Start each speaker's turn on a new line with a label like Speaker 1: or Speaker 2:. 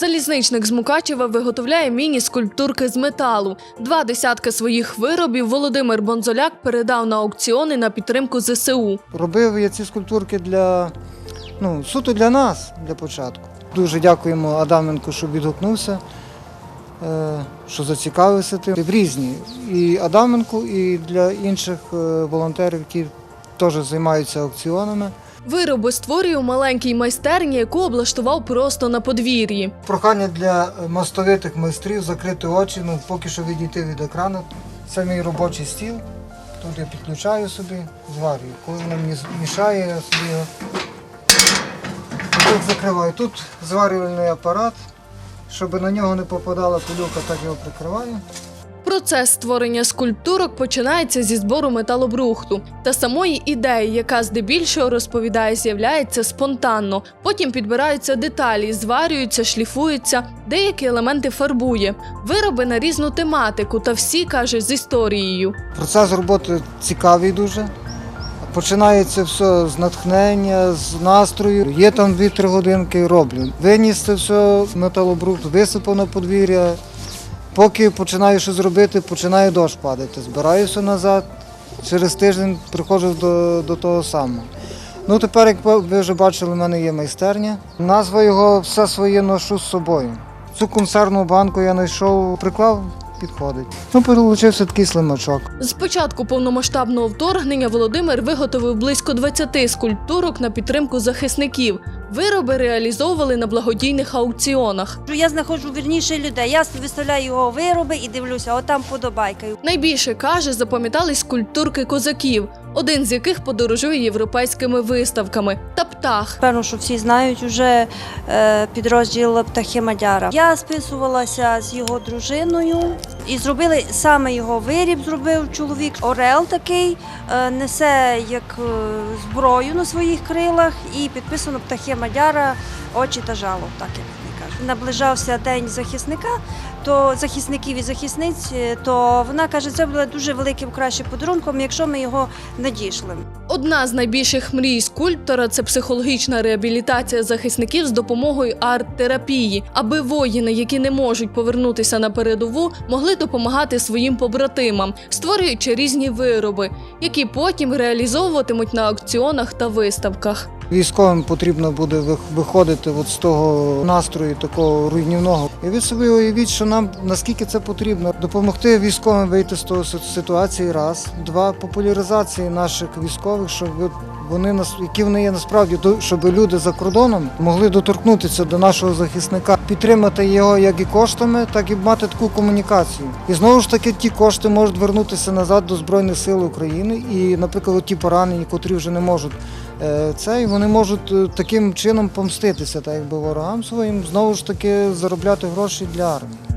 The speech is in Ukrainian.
Speaker 1: Залізничник з Мукачева виготовляє міні-скульптурки з металу. Два десятки своїх виробів Володимир Бонзоляк передав на аукціони на підтримку ЗСУ.
Speaker 2: Робив я ці скульптурки для ну, суто для нас для початку. Дуже дякуємо Адаменку, що відгукнувся, е, що зацікавився тим. Різні. І Адаменку, і для інших е, волонтерів, які теж займаються аукціонами.
Speaker 1: Вироби створює у маленькій майстерні, яку облаштував просто на подвір'ї.
Speaker 2: Прохання для мостовитих майстрів закрити очі, ну поки що відійти від екрану. Це мій робочий стіл. Тут я підключаю собі, зварюю. Коли воно мені мішає, я собі його тут закриваю. Тут зварювальний апарат. Щоб на нього не попадала пилюка, так його прикриваю.
Speaker 1: Процес створення скульптурок починається зі збору металобрухту та самої ідеї, яка здебільшого розповідає, з'являється спонтанно. Потім підбираються деталі, зварюються, шліфуються, деякі елементи фарбує. Вироби на різну тематику, та всі каже з історією.
Speaker 2: Процес роботи цікавий дуже. Починається все з натхнення, з настрою. Є там 2-3 годинки, роблю. Виніс це все металобрухт, висипав на подвір'я. Поки починаю щось робити, починає дощ падати. Збираюся назад. Через тиждень приходжу до, до того самого. Ну тепер, як ви вже бачили, в мене є майстерня. Назва його все своє ношу з собою. Цю консервну банку я знайшов, приклав, підходить. Ну, получився такий слимачок.
Speaker 1: З початку повномасштабного вторгнення Володимир виготовив близько 20 скульптурок на підтримку захисників. Вироби реалізовували на благодійних аукціонах.
Speaker 3: Я знаходжу вірніше людей. Я виставляю його вироби і дивлюся, отам подобайка.
Speaker 1: Найбільше каже, запам'ятались скульптурки козаків, один з яких подорожує європейськими виставками та птах.
Speaker 3: Певно, що всі знають уже е, підрозділ птахи Мадяра. Я списувалася з його дружиною і зробили саме його виріб. Зробив чоловік. Орел такий е, несе як е, зброю на своїх крилах, і підписано птахи Мадяра, очі та жало, так як вони кажуть. Наближався день захисника. То захисників і захисниць, е, то вона каже, це буде дуже великим кращим подарунком, якщо ми його надійшли.
Speaker 1: Одна з найбільших мрій скульптора це психологічна реабілітація захисників з допомогою арт-терапії, аби воїни, які не можуть повернутися на передову, могли допомагати своїм побратимам, створюючи різні вироби, які потім реалізовуватимуть на аукціонах та виставках.
Speaker 2: Військовим потрібно буде вих- виходити от з того настрою такого руйнівного. І ви собі уявіть, що нам наскільки це потрібно допомогти військовим вийти з того си- ситуації. Раз, два популяризації наших військових, щоб вони нас, які вони є насправді, щоб люди за кордоном могли доторкнутися до нашого захисника, підтримати його як і коштами, так і мати таку комунікацію. І знову ж таки, ті кошти можуть вернутися назад до збройних сил України. І, наприклад, ті поранені, котрі вже не можуть е, це, і вони можуть е, таким чином помститися, так якби ворогам своїм, знову ж таки заробляти гроші для армії.